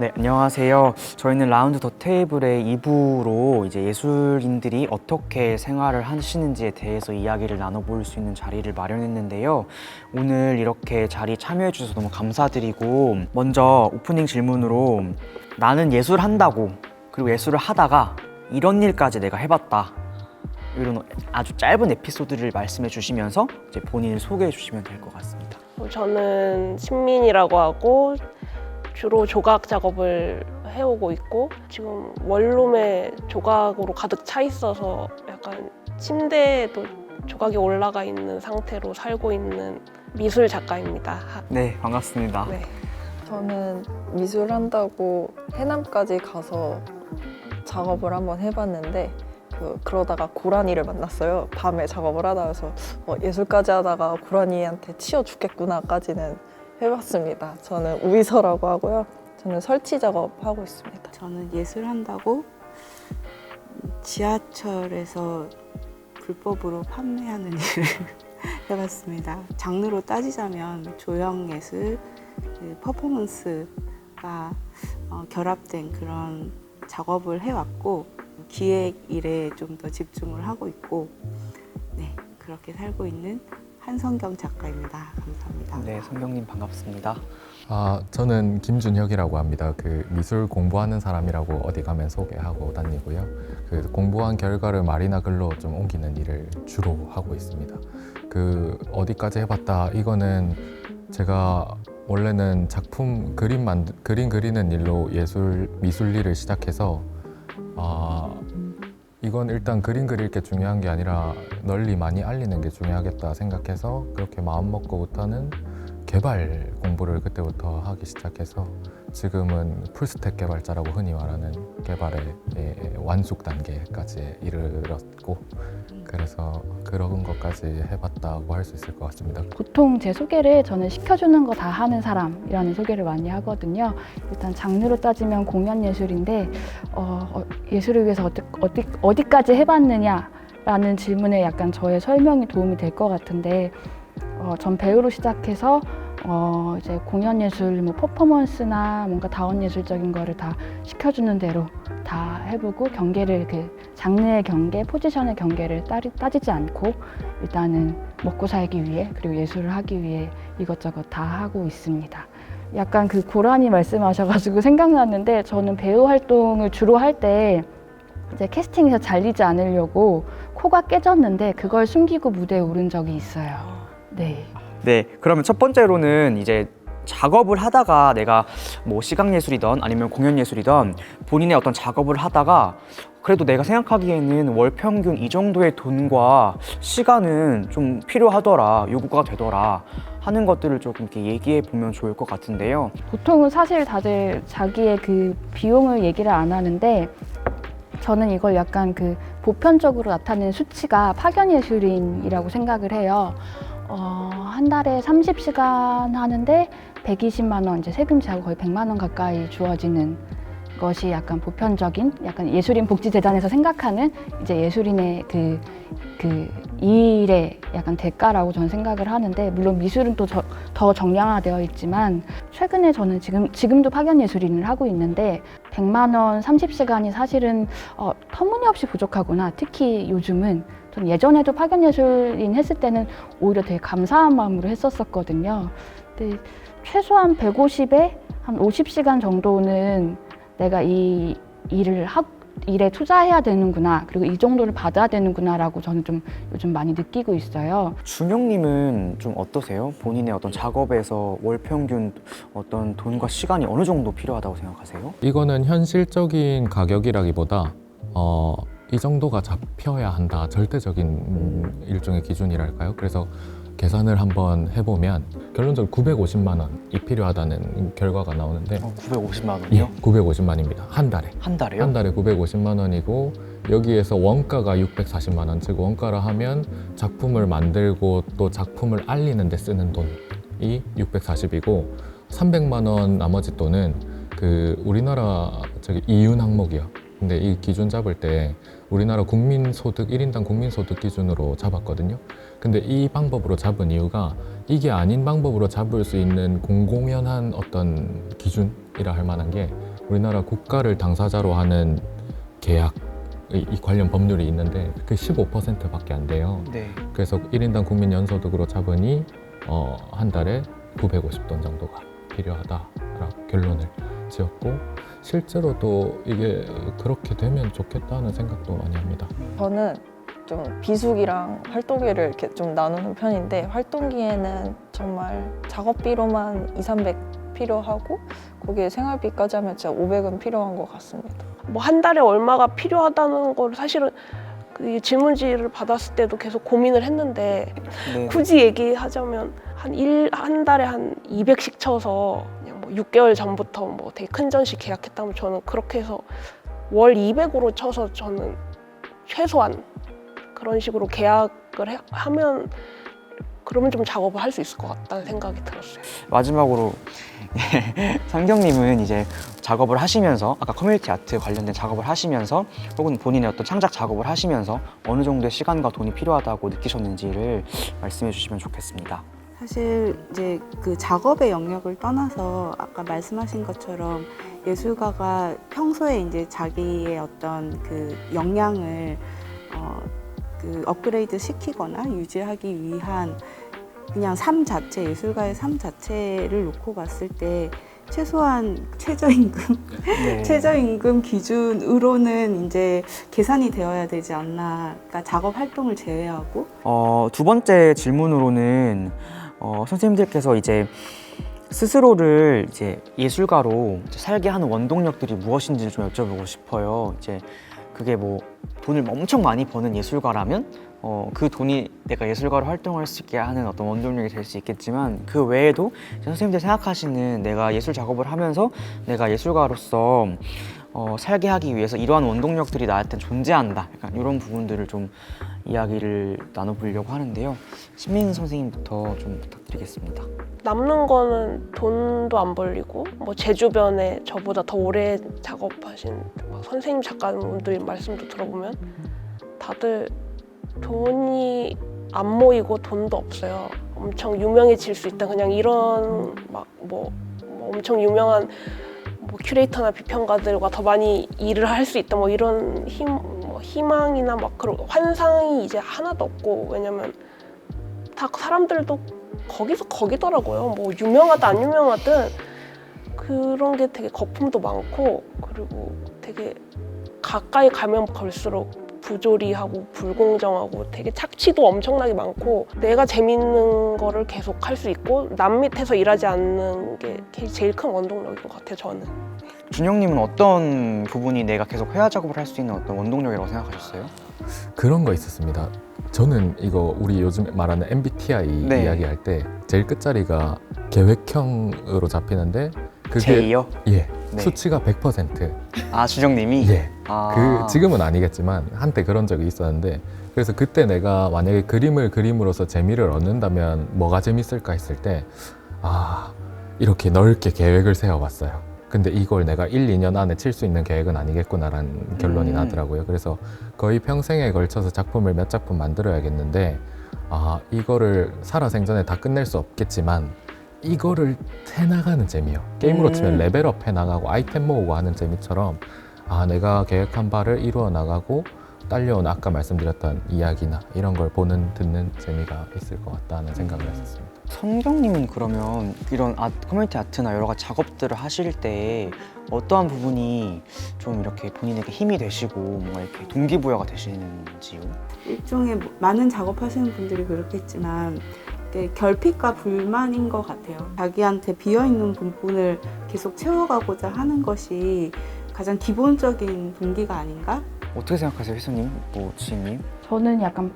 네, 안녕하세요. 저희는 라운드 더 테이블의 2부로 이제 예술인들이 어떻게 생활을 하시는지에 대해서 이야기를 나눠볼 수 있는 자리를 마련했는데요. 오늘 이렇게 자리 참여해 주셔서 너무 감사드리고 먼저 오프닝 질문으로 나는 예술 한다고 그리고 예술을 하다가 이런 일까지 내가 해봤다. 이런 아주 짧은 에피소드를 말씀해 주시면서 이제 본인을 소개해 주시면 될 것 같습니다. 저는 신민이라고 하고 주로 조각 작업을 해오고 있고 지금 원룸에 조각으로 가득 차 있어서 약간 침대에도 조각이 올라가 있는 상태로 살고 있는 미술 작가입니다. 하- 네, 반갑습니다. 네. 저는 미술 한다고 해남까지 가서 작업을 한번 해봤는데 그, 그러다가 고라니를 만났어요. 밤에 작업을 하다 그래서 어, 예술까지 하다가 고라니한테 치여 죽겠구나까지는 해봤습니다. 저는 우이서라고 하고요. 저는 설치 작업하고 있습니다. 저는 예술 한다고 지하철에서 불법으로 판매하는 일을 해봤습니다. 장르로 따지자면 조형 예술, 그 퍼포먼스가 어, 결합된 그런 작업을 해왔고 기획 일에 좀 더 집중을 하고 있고 네 그렇게 살고 있는 한성경 작가입니다. 감사합니다. 네, 성경님 반갑습니다. 아, 저는 김준혁이라고 합니다. 그 미술 공부하는 사람이라고 어디 가면 소개하고 다니고요. 그 공부한 결과를 말이나 글로 좀 옮기는 일을 주로 하고 있습니다. 그 어디까지 해봤다. 이거는 제가 원래는 작품 그림 만 그림 그리는 일로 예술 미술 일을 시작해서 아 이건 일단 그림 그릴 게 중요한 게 아니라 널리 많이 알리는 게 중요하겠다 생각해서 그렇게 마음 먹고부터는 개발 공부를 그때부터 하기 시작해서 지금은 풀스택 개발자라고 흔히 말하는 개발의 예, 완숙 단계까지 이르렀고 그래서 그런 것까지 해봤다고 할 수 있을 것 같습니다. 보통 제 소개를 저는 시켜주는 거 다 하는 사람이라는 소개를 많이 하거든요. 일단 장르로 따지면 공연 예술인데 어, 어, 예술을 위해서 어디, 어디, 어디까지 해봤느냐라는 질문에 약간 저의 설명이 도움이 될 것 같은데 어, 전 배우로 시작해서 어, 이제 공연 예술, 뭐 퍼포먼스나 뭔가 다원 예술적인 거를 다 시켜주는 대로 다 해보고 경계를 그 장르의 경계, 포지션의 경계를 따리, 따지지 않고 일단은 먹고 살기 위해 그리고 예술을 하기 위해 이것저것 다 하고 있습니다. 약간 그 고라니 말씀하셔가지고 생각났는데 저는 배우 활동을 주로 할 때 이제 캐스팅에서 잘리지 않으려고 코가 깨졌는데 그걸 숨기고 무대에 오른 적이 있어요. 네. 네, 그러면 첫 번째로는 이제 작업을 하다가 내가 뭐 시각 예술이든 아니면 공연 예술이든 본인의 어떤 작업을 하다가 그래도 내가 생각하기에는 월 평균 이 정도의 돈과 시간은 좀 필요하더라, 요구가 되더라 하는 것들을 조금 이렇게 얘기해 보면 좋을 것 같은데요. 보통은 사실 다들 자기의 그 비용을 얘기를 안 하는데 저는 이걸 약간 그 보편적으로 나타내는 수치가 파견 예술인이라고 생각을 해요. 어, 한 달에 30시간 하는데 120만 원, 이제 세금 제하고 거의 100만 원 가까이 주어지는 것이 약간 보편적인 약간 예술인 복지 재단에서 생각하는 이제 예술인의 그, 그 일의 약간 대가라고 저는 생각을 하는데 물론 미술은 또 더 정량화되어 있지만 최근에 저는 지금 지금도 파견 예술인을 하고 있는데 100만 원 30시간이 사실은 어, 터무니없이 부족하구나. 특히 요즘은 전 예전에도 파견 예술인 했을 때는 오히려 되게 감사한 마음으로 했었었거든요. 근데 최소한 150에 한 50시간 정도는 내가 이 일을 하, 일에 투자해야 되는구나. 그리고 이 정도를 받아야 되는구나라고 저는 좀 요즘 많이 느끼고 있어요. 준영님은 좀 어떠세요? 본인의 어떤 작업에서 월 평균 어떤 돈과 시간이 어느 정도 필요하다고 생각하세요? 이거는 현실적인 가격이라기보다 어, 이 정도가 잡혀야 한다 절대적인 음, 일종의 기준이랄까요? 그래서 계산을 한번 해보면 결론적으로 950만 원이 필요하다는 결과가 나오는데 어, 950만 예, 원이요? 950만입니다 한 달에 한 달에요? 한 달에 950만 원이고 여기에서 원가가 640만 원, 즉 원가라 하면 작품을 만들고 또 작품을 알리는 데 쓰는 돈이 640이고 300만 원 나머지 돈은 그 우리나라 저기 이윤 항목이요. 근데 이 기준 잡을 때 우리나라 국민소득 1인당 국민소득 기준으로 잡았거든요. 근데 이 방법으로 잡은 이유가 이게 아닌 방법으로 잡을 수 있는 공공연한 어떤 기준이라 할 만한 게 우리나라 국가를 당사자로 하는 계약 이, 이 관련 법률이 있는데 그게 15%밖에 안 돼요. 네. 그래서 1인당 국민 연소득으로 잡으니 어, 한 달에 950돈 정도가 필요하다라고 결론을 지었고 실제로도 이게 그렇게 되면 좋겠다는 생각도 많이 합니다. 저는 좀 비수기랑 활동기를 이렇게 좀 나누는 편인데 활동기에는 정말 작업비로만 2, 300 필요하고 거기에 생활비까지 하면 진짜 500은 필요한 것 같습니다. 뭐 한 달에 얼마가 필요하다는 걸 사실은 그 질문지를 받았을 때도 계속 고민을 했는데 네. 굳이 얘기하자면 한 일 한 달에 한 200씩 쳐서 뭐 6개월 전부터 뭐 되게 큰 전시 계약했다면 저는 그렇게 해서 월 200으로 쳐서 저는 최소한 그런 식으로 계약을 해- 하면 그러면 좀 작업을 할 수 있을 것 같다는 생각이 들었어요. 마지막으로 성경님은 이제 작업을 하시면서 아까 커뮤니티 아트 관련된 작업을 하시면서 혹은 본인의 어떤 창작 작업을 하시면서 어느 정도의 시간과 돈이 필요하다고 느끼셨는지를 말씀해 주시면 좋겠습니다. 사실 이제 그 작업의 영역을 떠나서 아까 말씀하신 것처럼 예술가가 평소에 이제 자기의 어떤 그 역량을 어, 그 업그레이드 시키거나 유지하기 위한 그냥 삶 자체 예술가의 삶 자체를 놓고 봤을 때 최소한 최저임금 네. 최저임금 기준으로는 이제 계산이 되어야 되지 않나 그러니까 작업 활동을 제외하고 어, 두 번째 질문으로는 어, 선생님들께서 이제 스스로를 이제 예술가로 이제 살게 하는 원동력들이 무엇인지 좀 여쭤보고 싶어요. 이제 그게 뭐 돈을 엄청 많이 버는 예술가라면 어, 그 돈이 내가 예술가로 활동할 수 있게 하는 어떤 원동력이 될 수 있겠지만 그 외에도 선생님들 생각하시는 내가 예술 작업을 하면서 내가 예술가로서 어, 살게 하기 위해서 이러한 원동력들이 나한테 존재한다. 약간 이런 부분들을 좀 이야기를 나눠보려고 하는데요. 신민 선생님부터 좀 부탁드리겠습니다. 남는 거는 돈도 안 벌리고 뭐 제 주변에 저보다 더 오래 작업하신 뭐 선생님 작가분들 말씀도 들어보면 다들 돈이 안 모이고 돈도 없어요. 엄청 유명해질 수 있다. 그냥 이런 막뭐 엄청 유명한 뭐 큐레이터나 비평가들과 더 많이 일을 할 수 있다. 뭐 이런 힘, 뭐 희망이나 막 그런 환상이 이제 하나도 없고 왜냐면 다 사람들도 거기서 거기더라고요. 뭐 유명하든 안 유명하든 그런 게 되게 거품도 많고 그리고 되게 가까이 가면 갈수록 부조리하고 불공정하고 되게 착취도 엄청나게 많고 내가 재밌는 거를 계속 할 수 있고 남 밑에서 일하지 않는 게 제일 큰 원동력인 것 같아요 저는 준영님은 어떤 부분이 내가 계속 회화 작업을 할 수 있는 어떤 원동력이라고 생각하셨어요? 그런 거 있었습니다. 저는 이거 우리 요즘 말하는 MBTI 네. 이야기할 때 제일 끝자리가 계획형으로 잡히는데 그게 제이요? 예 네. 수치가 100%. 아 준영님이? 예. 아. 그 지금은 아니겠지만 한때 그런 적이 있었는데 그래서 그때 내가 만약에 그림을 그림으로써 재미를 얻는다면 뭐가 재밌을까 했을 때 아 이렇게 넓게 계획을 세워봤어요. 근데 이걸 내가 1, 2년 안에 칠 수 있는 계획은 아니겠구나라는 결론이 음. 나더라고요. 그래서 거의 평생에 걸쳐서 작품을 몇 작품 만들어야겠는데 아 이거를 살아생전에 다 끝낼 수 없겠지만 이거를 해나가는 재미요. 게임으로 음. 치면 레벨업 해나가고 아이템 모으고 하는 재미처럼 아 내가 계획한 바를 이루어 나가고 딸려온 아까 말씀드렸던 이야기나 이런 걸 보는 듣는 재미가 있을 것 같다는 생각을 했었습니다. 성경님은 그러면 이런 아, 커뮤니티 아트나 여러 가지 작업들을 하실 때 어떠한 부분이 좀 이렇게 본인에게 힘이 되시고 뭔가 이렇게 동기부여가 되시는지요? 일종의 뭐- 많은 작업하시는 분들이 그렇겠지만 이게 결핍과 불만인 것 같아요. 자기한테 비어 있는 부분을 계속 채워가고자 하는 것이 가장 기본적인 동기가 아닌가? 어떻게 생각하세요, 휘수님? 뭐 지인님? 저는 약간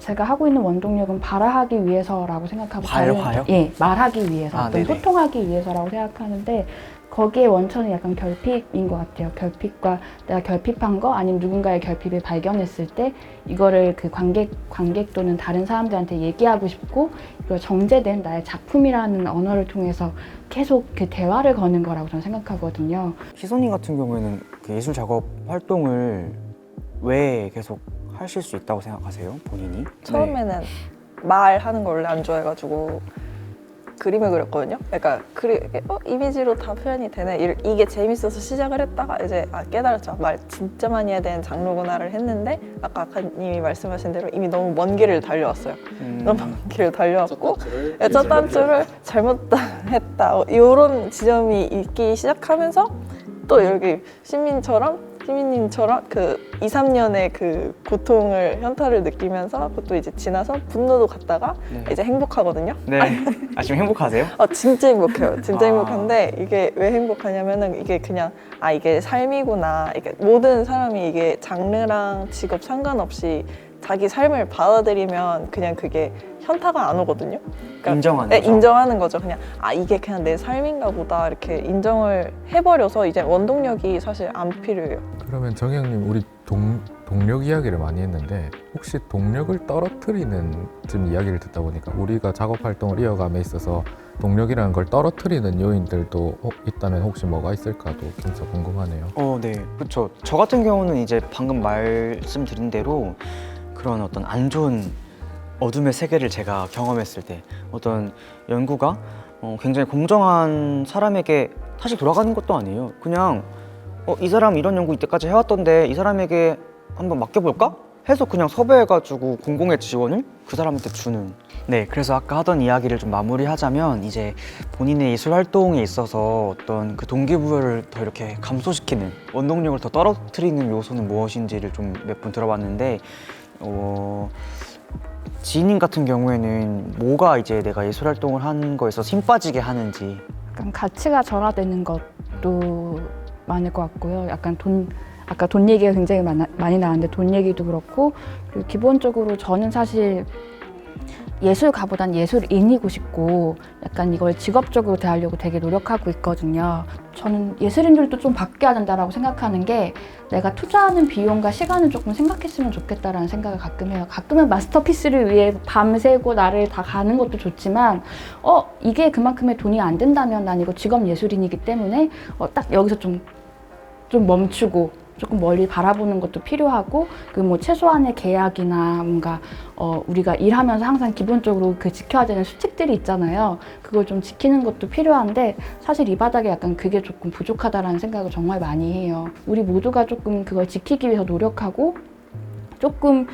제가 하고 있는 원동력은 발화하기 위해서라고 생각하고 발화요? 예, 말하기 위해서, 아, 어떤 네네. 소통하기 위해서라고 생각하는데 거기에 원천은 약간 결핍인 것 같아요. 결핍과 내가 결핍한 거 아니면 누군가의 결핍을 발견했을 때 이거를 그 관객 관객 또는 다른 사람들한테 얘기하고 싶고 이걸 정제된 나의 작품이라는 언어를 통해서 계속 그 대화를 거는 거라고 저는 생각하거든요. 희선님 같은 경우에는 그 예술 작업 활동을 왜 계속 하실 수 있다고 생각하세요, 본인이? 네. 처음에는 말하는 걸 원래 안 좋아해가지고 그림을 그렸거든요. 그러니까 그리 어, 이미지로 다 표현이 되네. 이- 이게 재밌어서 시작을 했다가 이제 아, 깨달았죠. 말 진짜 많이 해야 되는 장르구나를 했는데 아까 아까님이 말씀하신 대로 이미 너무 먼 길을 달려왔어요. 음, 너무 먼 길을 달려왔고 네, 첫 단추를 잘못 했다. 이런 지점이 있기 시작하면서 또 여기 시민처럼 시민님처럼 그 2, 3년의 그 고통을 현타를 느끼면서 그것도 이제 지나서 분노도 갔다가 네. 이제 행복하거든요. 네. 아 지금 행복하세요? 아 진짜 행복해요. 진짜 아. 행복한데 이게 왜 행복하냐면은 이게 그냥 아 이게 삶이구나. 이게 모든 사람이 이게 장르랑 직업 상관없이 자기 삶을 받아들이면 그냥 그게 현타가 안 오거든요. 그러니까 인정하는 네, 거죠. 인정하는 거죠. 그냥 아 이게 그냥 내 삶인가 보다 이렇게 인정을 해버려서 이제 원동력이 사실 안 필요해요. 그러면 정영님 우리 동, 동력 이야기를 많이 했는데 혹시 동력을 떨어뜨리는 지금 이야기를 듣다 보니까 우리가 작업 활동을 이어감에 있어서 동력이라는 걸 떨어뜨리는 요인들도 어, 있다면 혹시 뭐가 있을까도 진짜 궁금하네요. 어, 네, 그렇죠. 저 같은 경우는 이제 방금 말씀드린 대로 그런 어떤 안 좋은 어둠의 세계를 제가 경험했을 때 어떤 연구가 어, 굉장히 공정한 사람에게 사실 돌아가는 것도 아니에요. 그냥 어, 이 사람 이런 연구 이때까지 해왔던데 이 사람에게 한번 맡겨볼까? 해서 그냥 섭외해가지고 공공의 지원을 그 사람한테 주는. 네, 그래서 아까 하던 이야기를 좀 마무리하자면 이제 본인의 예술 활동에 있어서 어떤 그 동기부여를 더 이렇게 감소시키는 원동력을 더 떨어뜨리는 요소는 무엇인지를 좀 몇 분 들어봤는데 어, 지인님 같은 경우에는 뭐가 이제 내가 예술 활동을 하는 거에서 힘 빠지게 하는지 약간 가치가 전화되는 것도 많을 것 같고요. 약간 돈 아까 돈 얘기가 굉장히 많아, 많이 나왔는데 돈 얘기도 그렇고 그리고 기본적으로 저는 사실 예술가보단 예술인이고 싶고 약간 이걸 직업적으로 대하려고 되게 노력하고 있거든요. 저는 예술인들도 좀 바뀌어야 된다라고 생각하는 게 내가 투자하는 비용과 시간을 조금 생각했으면 좋겠다라는 생각을 가끔 해요. 가끔은 마스터피스를 위해 밤새고 나를 다 가는 것도 좋지만 어 이게 그만큼의 돈이 안 된다면 난 이거 직업 예술인이기 때문에 어, 딱 여기서 좀좀 멈추고 조금 멀리 바라보는 것도 필요하고 그 뭐 최소한의 계약이나 뭔가 어 우리가 일하면서 항상 기본적으로 그 지켜야 되는 수칙들이 있잖아요. 그걸 좀 지키는 것도 필요한데 사실 이 바닥에 약간 그게 조금 부족하다라는 생각을 정말 많이 해요. 우리 모두가 조금 그걸 지키기 위해서 노력하고 조금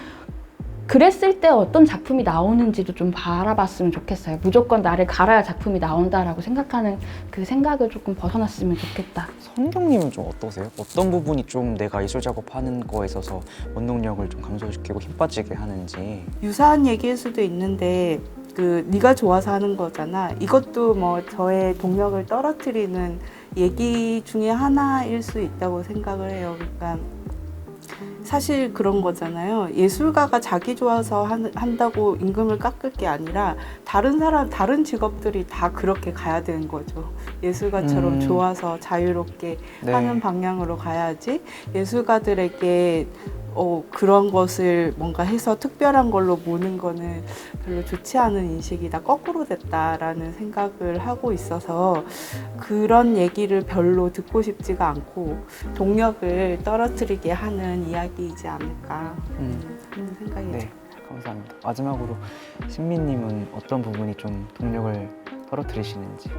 그랬을 때 어떤 작품이 나오는지도 좀 바라봤으면 좋겠어요. 무조건 나를 갈아야 작품이 나온다라고 생각하는 그 생각을 조금 벗어났으면 좋겠다. 성경님은 좀 어떠세요? 어떤 부분이 좀 내가 예술 작업하는 거에 있어서 원동력을 좀 감소시키고 힘 빠지게 하는지 유사한 얘기일 수도 있는데 그 네가 좋아서 하는 거잖아. 이것도 뭐 저의 동력을 떨어뜨리는 얘기 중에 하나일 수 있다고 생각을 해요. 그러니까 사실 그런 거잖아요. 예술가가 자기 좋아서 한, 한다고 임금을 깎을 게 아니라 다른 사람, 다른 직업들이 다 그렇게 가야 되는 거죠. 예술가처럼 음. 좋아서 자유롭게 네. 하는 방향으로 가야지 예술가들에게 어, 그런 것을 뭔가 해서 특별한 걸로 모는 거는 별로 좋지 않은 인식이다. 거꾸로 됐다라는 생각을 하고 있어서 그런 얘기를 별로 듣고 싶지가 않고 동력을 떨어뜨리게 하는 이야기이지 않을까 음, 하는 생각이 네 감사합니다. 마지막으로 신미님은 어떤 부분이 좀 동력을 떨어뜨리시는지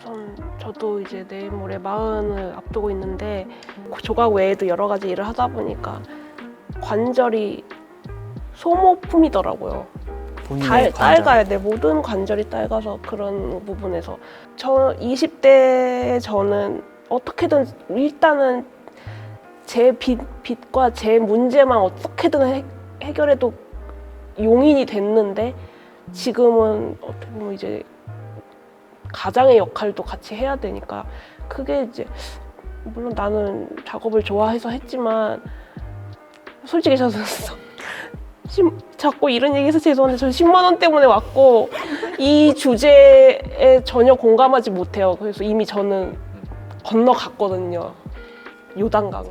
우선 저도 이제 내일 모레 마흔을 앞두고 있는데 그 조각 외에도 여러 가지 일을 하다 보니까 관절이 소모품이더라고요. 달. 딸가야 돼. 모든 관절이 딸가서 그런 부분에서 저 20대 저는 어떻게든 일단은 제 빚, 빚과 제 문제만 어떻게든 해, 해결해도 용인이 됐는데 지금은 어떻게 보면 이제 가장의 역할도 같이 해야 되니까 그게 이제 물론 나는 작업을 좋아해서 했지만 솔직히 저는 심- 자꾸 이런 얘기해서 죄송한데 저 10만 원 때문에 왔고 이 주제에 전혀 공감하지 못해요. 그래서 이미 저는 건너갔거든요. 요단강을.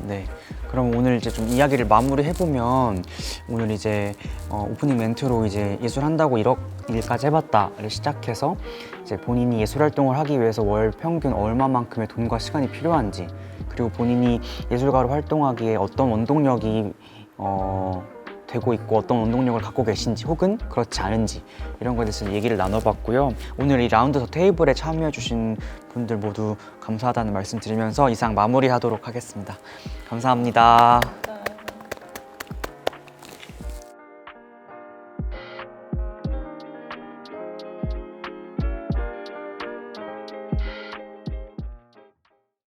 네 그럼 오늘 이제 좀 이야기를 마무리해 보면 오늘 이제 어, 오프닝 멘트로 이제 예술 한다고 1억 일까지 해봤다를 시작해서 이제 본인이 예술 활동을 하기 위해서 월 평균 얼마만큼의 돈과 시간이 필요한지 그리고 본인이 예술가로 활동하기에 어떤 원동력이 어, 되고 있고 어떤 원동력을 갖고 계신지 혹은 그렇지 않은지 이런 것에 대해서 얘기를 나눠봤고요. 오늘 이 라운드 더 테이블에 참여해주신 분들 모두 감사하다는 말씀 드리면서 이상 마무리하도록 하겠습니다. 감사합니다.